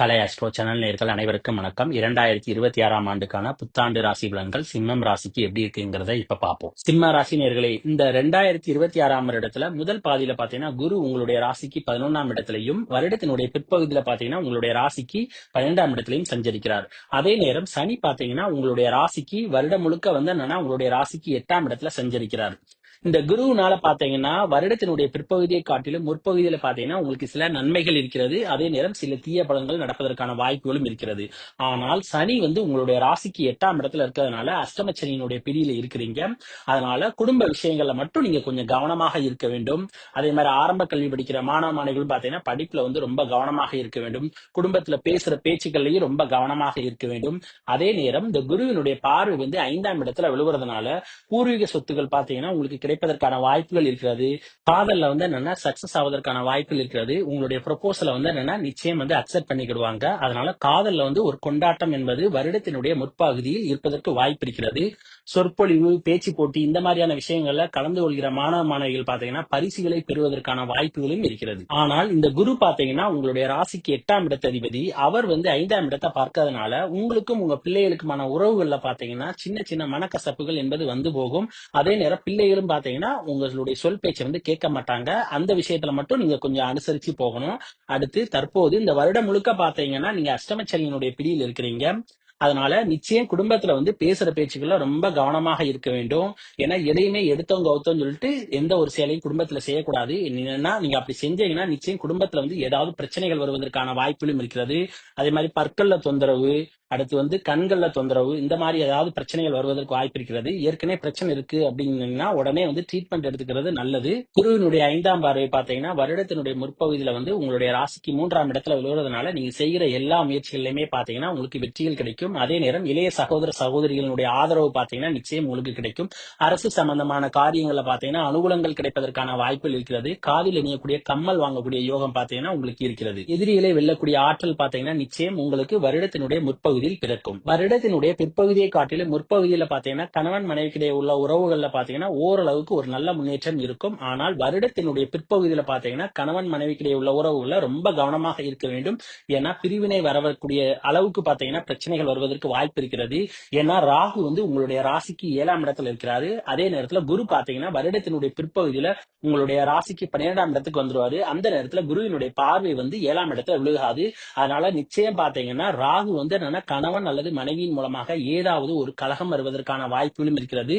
கலை astro channel நேர்கள் அனைவருக்கும் வணக்கம். இரண்டாயிரத்தி இருபத்தி ஆறாம் ஆண்டுக்கான புத்தாண்டு ராசி பலன்கள் சிம்மம் ராசிக்கு எப்படி இருக்குங்கிறத இப்ப பார்ப்போம். சிம்ம ராசி நேர்களே இந்த ரெண்டாயிரத்தி இருபத்தி ஆறாம் இடத்துல முதல் பாதியில பாத்தீங்கன்னா குரு உங்களுடைய ராசிக்கு பதினொன்னாம் இடத்திலையும் வருடத்தினுடைய பிற்பகுதியில பாத்தீங்கன்னா உங்களுடைய ராசிக்கு பன்னெண்டாம் இடத்திலையும் சஞ்சரிக்கிறார். அதே நேரம் சனி பாத்தீங்கன்னா உங்களுடைய ராசிக்கு வருடம் முழுக்க வந்து என்னன்னா உங்களுடைய ராசிக்கு எட்டாம் இடத்துல சஞ்சரிக்கிறார். இந்த குருவுனால பாத்தீங்கன்னா வருடத்தினுடைய பிற்பகுதியை காட்டிலும் முற்பகுதியில பாத்தீங்கன்னா உங்களுக்கு சில நன்மைகள் இருக்கிறது. அதே நேரம் சில தீய பலன்கள் நடப்பதற்கான வாய்ப்புகளும் இருக்கிறது. ஆனால் சனி வந்து உங்களுடைய ராசிக்கு எட்டாம் இடத்துல இருக்கிறதுனால அஷ்டம சனியினுடைய பிடியில இருக்கிறீங்க. அதனால குடும்ப விஷயங்கள்ல மட்டும் நீங்க கொஞ்சம் கவனமாக இருக்க வேண்டும். அதே மாதிரி ஆரம்ப கல்வி படிக்கிற மாணவ மாணவிகள் பாத்தீங்கன்னா படிப்புல வந்து ரொம்ப கவனமாக இருக்க வேண்டும். குடும்பத்துல பேசுற பேச்சுக்கள்லயும் ரொம்ப கவனமாக இருக்க வேண்டும். அதே நேரம் இந்த குருவினுடைய பார்வை வந்து ஐந்தாம் இடத்துல விழுவுறதுனால பூர்வீக சொத்துக்கள் பாத்தீங்கன்னா உங்களுக்கு கிடைப்பதற்கான வாய்ப்புகள் இருக்கிறது. காதல்ல வந்து என்னன்னா சக்சஸ் ஆவதற்கான வாய்ப்புகள் இருக்கிறது. உங்களுடைய ப்ரொபோசல வந்து என்னன்னா நிச்சயம் வந்து அக்செப்ட் பண்ணிக்கிடுவாங்க. அதனால காதல்ல வந்து ஒரு கொண்டாட்டம் என்பது வருடத்தினுடைய முற்பகுதியில் இருப்பதற்கு வாய்ப்பு இருக்கிறது. சொற்பொழிவு பேச்சு போட்டி இந்த மாதிரியான விஷயங்கள்ல கலந்து கொள்கிற மாணவ மாணவிகள் பாத்தீங்கன்னா பரிசுகளை பெறுவதற்கான வாய்ப்புகளும் இருக்கிறது. ஆனால் இந்த குரு பாத்தீங்கன்னா உங்களுடைய ராசிக்கு எட்டாம் இடத்த அதிபதி. அவர் வந்து ஐந்தாம் இடத்தை பார்க்கறதுனால உங்களுக்கும் உங்க பிள்ளைகளுக்குமான உறவுகள்ல பாத்தீங்கன்னா சின்ன சின்ன மனக்கசப்புகள் என்பது வந்து போகும். அதே நேரம் பிள்ளைகளும் பாத்தீங்கன்னா உங்களுடைய சொல் பேச்சை வந்து கேட்க மாட்டாங்க. அந்த விஷயத்துல மட்டும் நீங்க கொஞ்சம் அனுசரிச்சு போகணும். அடுத்து தற்போது இந்த வருடம் முழுக்க பாத்தீங்கன்னா நீங்க அஷ்டமச்சரியனுடைய பிடியில் இருக்கிறீங்க. அதனால நிச்சயம் குடும்பத்துல வந்து பேசுற பேச்சுக்கெல்லாம் ரொம்ப கவனமாக இருக்க வேண்டும். ஏன்னா எதையுமே எடுத்தவங்க கவுத்தோன்னு சொல்லிட்டு எந்த ஒரு செயலையும் குடும்பத்துல செய்யக்கூடாது. என்னன்னா நீங்க அப்படி செஞ்சீங்கன்னா நிச்சயம் குடும்பத்துல வந்து ஏதாவது பிரச்சனைகள் வருவதற்கான வாய்ப்புகளும் இருக்கிறது. அதே மாதிரி பற்கள்ல தொந்தரவு அடுத்து வந்து கண்கள்ல தொந்தரவு இந்த மாதிரி ஏதாவது பிரச்சனைகள் வருவதற்கு வாய்ப்பு இருக்கிறது. ஏற்கனவே பிரச்சனை இருக்கு அப்படின்னா உடனே வந்து ட்ரீட்மெண்ட் எடுத்துக்கிறது நல்லது. குருவினுடைய ஐந்தாம் பார்வை பார்த்தீங்கன்னா வருடத்தினுடைய முற்பகுதியில வந்து உங்களுடைய ராசிக்கு மூன்றாம் இடத்துல விழுவதனால நீங்க செய்கிற எல்லா முயற்சிகள்லயுமே பாத்தீங்கன்னா உங்களுக்கு வெற்றிகள் கிடைக்கும். அதே நேரம் இளைய சகோதர சகோதரிகளுடைய ஆதரவு பாத்தீங்கன்னா நிச்சயம் உங்களுக்கு கிடைக்கும். அரசு சம்பந்தமான காரியங்களை பாத்தீங்கன்னா அனுகூலங்கள் கிடைப்பதற்கான வாய்ப்புகள் இருக்கிறது. காதில் இணையக்கூடிய கம்மல் வாங்கக்கூடிய யோகம் பாத்தீங்கன்னா உங்களுக்கு இருக்கிறது. எதிரிகளை வெல்லக்கூடிய ஆற்றல் பாத்தீங்கன்னா நிச்சயம் உங்களுக்கு வருடத்தினுடைய முற்பகுதி முற்பகுதியில் பிறக்கும் வருடத்தினுடைய பிற்பகுதியை காட்டிலும் முற்பகுதியில பாத்தீங்கன்னா கணவன் மனைவிக்கிடையே உள்ள உறவுகள்ல பாத்தீங்கன்னா ஓரளவுக்கு ஒரு நல்ல முன்னேற்றம் இருக்கும். ஆனால் வருடத்தினுடைய பிற்பகுதியில பாத்தீங்கன்னா கணவன் மனைவிக்கிடையே உள்ள உறவுகள்ல ரொம்ப கவனமாக இருக்க வேண்டும். ஏன்னா பிரிவினை வரக்கூடிய அளவுக்கு பாத்தீங்கன்னா பிரச்சனைகள் வருவதற்கு வாய்ப்பு இருக்கிறது. ஏன்னா ராகு வந்து உங்களுடைய ராசிக்கு ஏழாம் இடத்துல இருக்கிறாரு. அதே நேரத்துல குரு பாத்தீங்கன்னா வருடத்தினுடைய பிற்பகுதியில உங்களுடைய ராசிக்கு பன்னிரெண்டாம் இடத்துக்கு வந்துருவாரு. அந்த நேரத்துல குருவினுடைய பார்வை வந்து ஏழாம் இடத்துல விழுகாது. அதனால நிச்சயம் பாத்தீங்கன்னா ராகு வந்து என்னன்னா கணவன் அல்லது மனைவியின் மூலமாக ஏதாவது ஒரு கலகம் வருவதற்கான வாய்ப்புகளும் இருக்கிறது.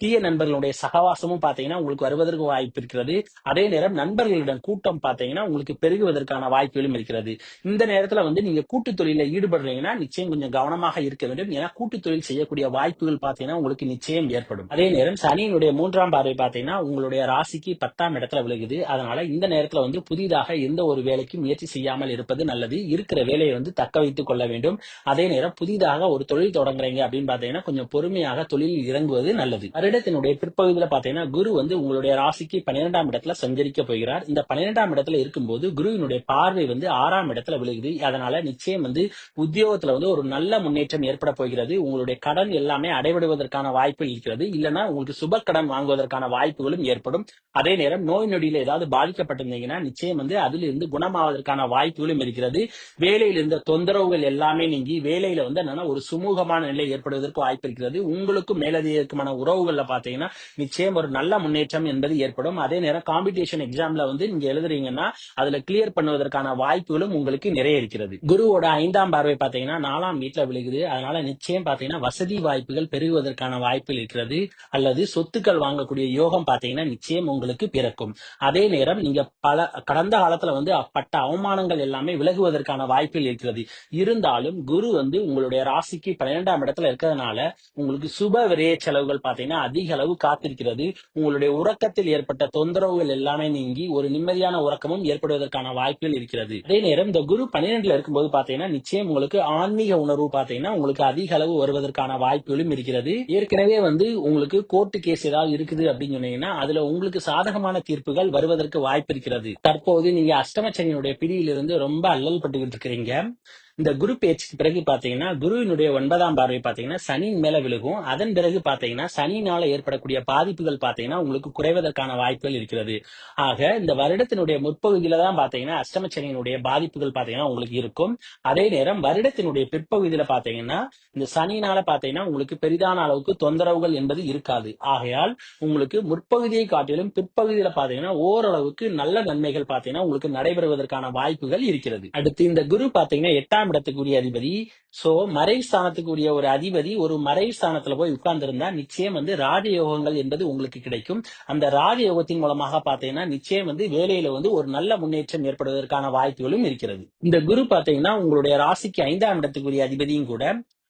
தீய நண்பர்களுடைய சகவாசமும் பாத்தீங்கன்னா உங்களுக்கு வருவதற்கு வாய்ப்பு இருக்கிறது. அதே நேரம் நண்பர்களிடம் கூட்டம் பாத்தீங்கன்னா உங்களுக்கு பெருகுவதற்கான வாய்ப்புகளும் இருக்கிறது. இந்த நேரத்துல வந்து நீங்க கூட்டு தொழில ஈடுபடுறீங்கன்னா நிச்சயம் கொஞ்சம் கவனமாக இருக்க வேண்டும். ஏன்னா கூட்டு தொழில் செய்யக்கூடிய வாய்ப்புகள் பாத்தீங்கன்னா உங்களுக்கு நிச்சயம் ஏற்படும். அதே நேரம் சனியினுடைய மூன்றாம் பார்வை பாத்தீங்கன்னா உங்களுடைய ராசிக்கு பத்தாம் இடத்துல விழுகுது. அதனால இந்த நேரத்துல வந்து புதிதாக எந்த ஒரு வேலைக்கும் முயற்சி செய்யாமல் இருப்பது நல்லது. இருக்கிற வேலையை வந்து தக்க வைத்துக் கொள்ள வேண்டும். அதே நேரம் புதிதாக ஒரு தொழில் தொடங்குறீங்க அப்படின்னு பாத்தீங்கன்னா கொஞ்சம் பொறுமையாக தொழில் இறங்குவது நல்லது. வருடத்தினுடைய பிற்பகுதியில பாத்தீங்கன்னா குரு வந்து உங்களுடைய ராசிக்கு பன்னிரெண்டாம் இடத்துல சஞ்சரிக்க போகிறார். இந்த பன்னிரெண்டாம் இடத்துல இருக்கும்போது குருவினுடைய பார்வை வந்து ஆறாம் இடத்துல விழுகுது. அதனால நிச்சயம் வந்து உத்தியோகத்துல வந்து ஒரு நல்ல முன்னேற்றம் ஏற்பட போகிறது. உங்களுடைய கடன் எல்லாமே அடைபடுவதற்கான வாய்ப்பு இருக்கிறது. இல்லைன்னா உங்களுக்கு சுப கடன் வாங்குவதற்கான வாய்ப்புகளும் ஏற்படும். அதே நேரம் நோய் நொடியில ஏதாவது பாதிக்கப்பட்டிருந்தீங்கன்னா நிச்சயம் வந்து அதிலிருந்து குணமாவதற்கான வாய்ப்புகளும் இருக்கிறது. வேலையில் இருந்த தொந்தரவுகள் எல்லாமே நீங்கி வேலையில வந்து என்னன்னா ஒரு சுமூகமான நிலை ஏற்படுவதற்கு வாய்ப்பு இருக்கிறது. உங்களுக்கும் மேலதிகமான எக்ஸாம்ல பாத்தீங்கன்னா நிச்சயம் ஒரு நல்ல முன்னேற்றம் என்பது ஏற்படும். அதே நேரம் காம்படிஷன் எக்ஸாம்ல வந்து நீங்க எழுதுறீங்கன்னா அதுல கிளியர் பண்ணுவதற்கான வாய்ப்புகளும் உங்களுக்கு நிறைய இருக்கிறது. குருவோட ஐந்தாம் பார்வை பாத்தீங்கன்னா நாலாம் வீட்டுல விழுகுது. அதனால நிச்சயம் பாத்தீங்கன்னா வசதி வாய்ப்புகள் பெருகுவதற்கான வாய்ப்புகள் இருக்கிறது. அல்லது சொத்துக்கள் வாங்கக்கூடிய யோகம் பாத்தீங்கன்னா நிச்சயம் உங்களுக்கு பிறக்கும். அதே நேரம் நீங்க பல கடந்த காலத்துல வந்து அப்பட்ட அவமானங்கள் எல்லாமே விலகுவதற்கான வாய்ப்புகள் இருக்கிறது. இருந்தாலும் குரு வந்து உங்களுடைய ராசிக்கு பன்னிரெண்டாம் இடத்துல இருக்கிறதுனால உங்களுக்கு சுப விரைய செலவுகள் பாத்தீங்கன்னா அதிக அளவு காத்திருக்கிறது. உங்களுடைய உறக்கத்தில் ஏற்பட்ட தொந்தரவுகள் எல்லாமே நீங்கி ஒரு நிம்மதியான உறக்கமும் ஏற்படுவதற்கான வாய்ப்புகள் இருக்கிறது. அதே நேரம் இந்த குரு பன்னிரெண்டுல இருக்கும்போது பாத்தீங்கன்னா நிச்சயம் உங்களுக்கு ஆன்மீக உணர்வு பாத்தீங்கன்னா உங்களுக்கு அதிக அளவு வருவதற்கான வாய்ப்புகளும் இருக்கிறது. ஏற்கனவே வந்து உங்களுக்கு கோர்ட்டு கேஸ் ஏதாவது இருக்குது அப்படின்னு சொன்னீங்கன்னா அதுல உங்களுக்கு சாதகமான தீர்ப்புகள் வருவதற்கு வாய்ப்பு இருக்கிறது. தற்போது நீங்க அஷ்டமச்சனியுடைய பிடியிலிருந்து ரொம்ப அல்லல் பட்டுக்கிட்டு இருக்கிறீங்க. இந்த குரு பேச்சுக்கு பிறகு பாத்தீங்கன்னா குருவினுடைய ஒன்பதாம் பார்வை பாத்தீங்கன்னா சனியின் மேல விழுகும். அதன் பிறகு பாத்தீங்கன்னா சனியினால ஏற்படக்கூடிய பாதிப்புகள் பாத்தீங்கன்னா உங்களுக்கு குறைவதற்கான வாய்ப்புகள் இருக்கிறது. ஆக இந்த வருடத்தினுடைய முற்பகுதியில தான் பாத்தீங்கன்னா அஷ்டமச்சனியினுடைய பாதிப்புகள் பாத்தீங்கன்னா உங்களுக்கு இருக்கும். அதே நேரம் வருடத்தினுடைய பிற்பகுதியில பாத்தீங்கன்னா இந்த சனியினால பாத்தீங்கன்னா உங்களுக்கு பெரிதான அளவுக்கு தொந்தரவுகள் என்பது இருக்காது. ஆகையால் உங்களுக்கு முற்பகுதியை காட்டிலும் பிற்பகுதியில பாத்தீங்கன்னா ஓரளவுக்கு நல்ல நன்மைகள் பாத்தீங்கன்னா உங்களுக்கு நடைபெறுவதற்கான வாய்ப்புகள் இருக்கிறது. அடுத்து இந்த குரு பாத்தீங்கன்னா எட்டாம் இடத்துக்குரிய அதிபதி. சோ மறை ஸ்தானத்துக்குரிய ஒரு அதிபதி ஒரு மறை ஸ்தானத்துல போய் உட்கார்ந்திருந்தா நிச்சயம் வந்து ராஜயோகங்கள் என்பது உங்களுக்கு கிடைக்கும். அந்த ராஜயோகத்தின் மூலமாக பாத்தீங்கன்னா நிச்சயம் வந்து வேலையில வந்து ஒரு நல்ல முன்னேற்றம் ஏற்படுவதற்கான வாய்ப்புகளும் இருக்கிறது. இந்த குரு பாத்தீங்கன்னா உங்களுடைய ராசிக்கு ஐந்தாம் இடத்துக்குரிய அதிபதியும் கூட.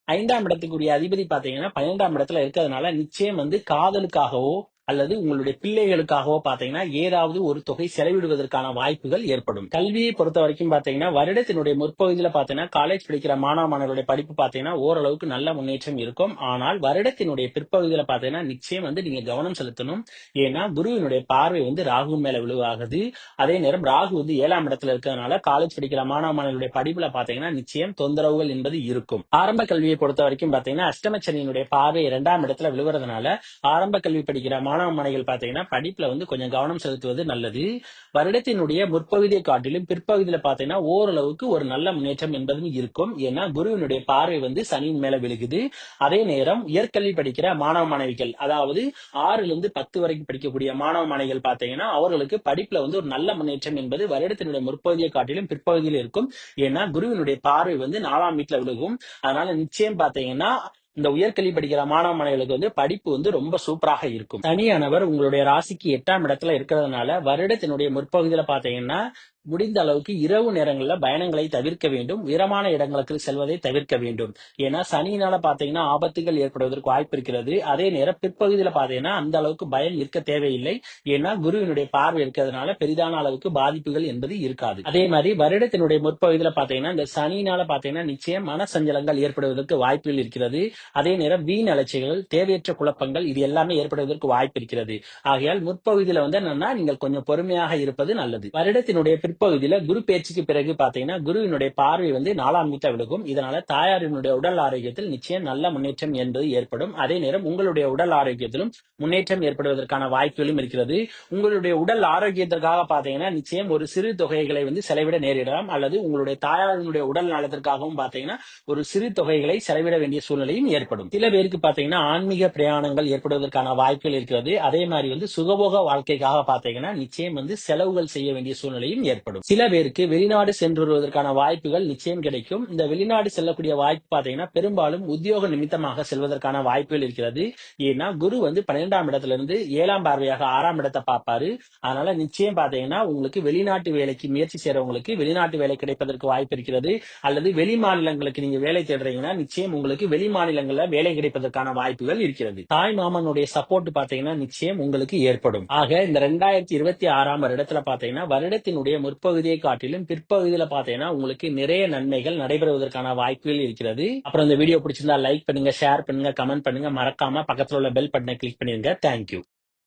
ஐந்தாம் இடத்துக்குரிய அதிபதி பாத்தீங்கன்னா பன்னெண்டாம் இடத்துல இருக்கிறதுனால நிச்சயம் வந்து காதலுக்காகவோ அல்லது உங்களுடைய பிள்ளைகளுக்காகவோ பாத்தீங்கன்னா ஏதாவது ஒரு தொகை செலவிடுவதற்கான வாய்ப்புகள் ஏற்படும். கல்வியை பொறுத்த வரைக்கும் பாத்தீங்கன்னா வருடத்தினுடைய முற்பகுதியில பாத்தீங்கன்னா காலேஜ் படிக்கிற மாணவ மாணவர்களுடைய படிப்பு பாத்தீங்கன்னா ஓரளவுக்கு நல்ல முன்னேற்றம் இருக்கும். ஆனால் வருடத்தினுடைய பிற்பகுதியில பாத்தீங்கன்னா நிச்சயம் வந்து நீங்க கவனம் செலுத்தணும். ஏன்னா குருவினுடைய பார்வை வந்து ராகு மேல விழுவாகுது. அதே நேரம் ராகு வந்து ஏழாம் இடத்துல இருக்கிறதுனால காலேஜ் படிக்கிற மாணவ மாணவர்களுடைய படிப்புல பாத்தீங்கன்னா நிச்சயம் தொந்தரவுகள் என்பது இருக்கும். ஆரம்ப கல்வியை பொறுத்த வரைக்கும் பாத்தீங்கன்னா அஷ்டமச்சனியினுடைய பார்வை இரண்டாம் இடத்துல விழுவுறதுனால ஆரம்ப கல்வி படிக்கிற மாணவ மாணவிகள் பாத்தீங்கன்னா படிப்புல வந்து கொஞ்சம் கவனம் செலுத்துவது நல்லது. வருடத்தினுடைய முற்பகுதியை காட்டிலும் பிற்பகுதியில பாத்தீங்கன்னா ஓரளவுக்கு ஒரு நல்ல முன்னேற்றம் என்பதும் இருக்கும். ஏன்னா குருவினுடைய பார்வை வந்து சனியின் மேல விழுகுது. அதே நேரம் உயர்கல்வி படிக்கிற மாணவ மாணவிகள் அதாவது ஆறுல இருந்து பத்து வரைக்கும் படிக்கக்கூடிய மாணவ மாணவிகள் பாத்தீங்கன்னா அவர்களுக்கு படிப்புல வந்து ஒரு நல்ல முன்னேற்றம் என்பது வருடத்தினுடைய முற்பகுதியை காட்டிலும் பிற்பகுதியில் இருக்கும். ஏன்னா குருவினுடைய பார்வை வந்து நாலாம் வீட்டுல விழுகும். அதனால நிச்சயம் பாத்தீங்கன்னா இந்த உயர்கல்வி படிக்கிற மாணவ மாணவிகளுக்கு வந்து படிப்பு வந்து ரொம்ப சூப்பராக இருக்கும். தனியானவர் உங்களுடைய ராசிக்கு எட்டாம் இடத்துல இருக்கிறதுனால வருடத்தினுடைய முற்பகுதியில பாத்தீங்கன்னா முடிந்த அளவுக்கு இரவு நேரங்களில் பயணங்களை தவிர்க்க வேண்டும். உயரமான இடங்களுக்கு செல்வதை தவிர்க்க வேண்டும். ஏன்னா சனியினால பாத்தீங்கன்னா ஆபத்துகள் ஏற்படுவதற்கு வாய்ப்பு இருக்கிறது. அதே நேரம் பிற்பகுதியில பாத்தீங்கன்னா அந்த அளவுக்கு பயம் இருக்க தேவையில்லை. ஏன்னா குருவினுடைய பார்வை இருக்கிறதுனால பெரிதான அளவுக்கு பாதிப்புகள் என்பது இருக்காது. அதே மாதிரி வருடத்தினுடைய முற்பகுதியில பாத்தீங்கன்னா இந்த சனியினால பாத்தீங்கன்னா நிச்சயம் மனசஞ்சலங்கள் ஏற்படுவதற்கு வாய்ப்புகள் இருக்கிறது. அதே நேரம் வீண் அலட்சிகள் தேவையற்ற குழப்பங்கள் இது எல்லாமே ஏற்படுவதற்கு வாய்ப்பு இருக்கிறது. ஆகையால் முற்பகுதியில வந்து என்னன்னா நீங்கள் கொஞ்சம் பொறுமையாக இருப்பது நல்லது. வருடத்தினுடைய பிற்பகுதியில குரு பேச்சுக்கு பிறகு பாத்தீங்கன்னா குருவினுடைய பார்வை வந்து நாலாம் வீட்டை விழுகும். இதனால தாயாரினுடைய உடல் ஆரோக்கியத்தில் நிச்சயம் நல்ல முன்னேற்றம் என்பது ஏற்படும். அதே நேரம் உங்களுடைய உடல் ஆரோக்கியத்திலும் முன்னேற்றம் ஏற்படுவதற்கான வாய்ப்புகளும் இருக்கிறது. உங்களுடைய உடல் ஆரோக்கியத்திற்காக பாத்தீங்கன்னா நிச்சயம் ஒரு சிறு தொகைகளை வந்து செலவிட நேரிடலாம். அல்லது உங்களுடைய தாயாரினுடைய உடல் நலத்திற்காகவும் பாத்தீங்கன்னா ஒரு சிறு தொகைகளை செலவிட வேண்டிய சூழ்நிலையும் ஏற்படும். சில பேருக்கு பாத்தீங்கன்னா ஆன்மீக பிரயாணங்கள் ஏற்படுவதற்கான வாய்ப்புகள் இருக்கிறது. அதே மாதிரி வந்து சுகபோக வாழ்க்கைக்காக பாத்தீங்கன்னா நிச்சயம் வந்து செலவுகள் செய்ய வேண்டிய சூழ்நிலையும் ஏற்படும். ஏற்படும் சில பேருக்கு வெளிநாடு சென்று வருவதற்கான வாய்ப்புகள் நிச்சயம் கிடைக்கும். இந்த வெளிநாடு செல்லக்கூடிய வாய்ப்பு பாத்தீங்கன்னா பெரும்பாலும் உத்தியோக நிமித்தமாக செல்வதற்கான வாய்ப்புகள் இருக்கிறது. ஏன்னா குரு வந்து பன்னிரெண்டாம் இடத்துல இருந்து ஏழாம் பார்வையாக ஆறாம் இடத்தை பார்ப்பாரு. அதனால நிச்சயம் பாத்தீங்கன்னா உங்களுக்கு வெளிநாட்டு வேலைக்கு முயற்சி செய்யறவங்களுக்கு வெளிநாட்டு வேலை கிடைப்பதற்கு வாய்ப்பு இருக்கிறது. அல்லது வெளி மாநிலங்களுக்கு நீங்க வேலை தேடுறீங்கன்னா நிச்சயம் உங்களுக்கு வெளி மாநிலங்கள்ல வேலை கிடைப்பதற்கான வாய்ப்புகள் இருக்கிறது. தாய் மாமனுடைய சப்போர்ட் பாத்தீங்கன்னா நிச்சயம் உங்களுக்கு ஏற்படும். ஆக இந்த ரெண்டாயிரத்தி இருபத்தி ஆறாம் வருடத்துல பாத்தீங்கன்னா வருடத்தினுடைய முற்பகுதியை காட்டிலும் பிற்பகுதியில பாத்தீங்கன்னா உங்களுக்கு நிறைய நன்மைகள் நடைபெறுவதற்கான வாய்ப்புகள் இருக்கிறது. அப்புறம் இந்த வீடியோ பிடிச்சிருந்தா லைக் பண்ணுங்க ஷேர் பண்ணுங்க கமெண்ட் பண்ணுங்க. மறக்காம பக்கத்துல உள்ள பெல் பட்டனை கிளிக் பண்ணிருங்க. தேங்க்யூ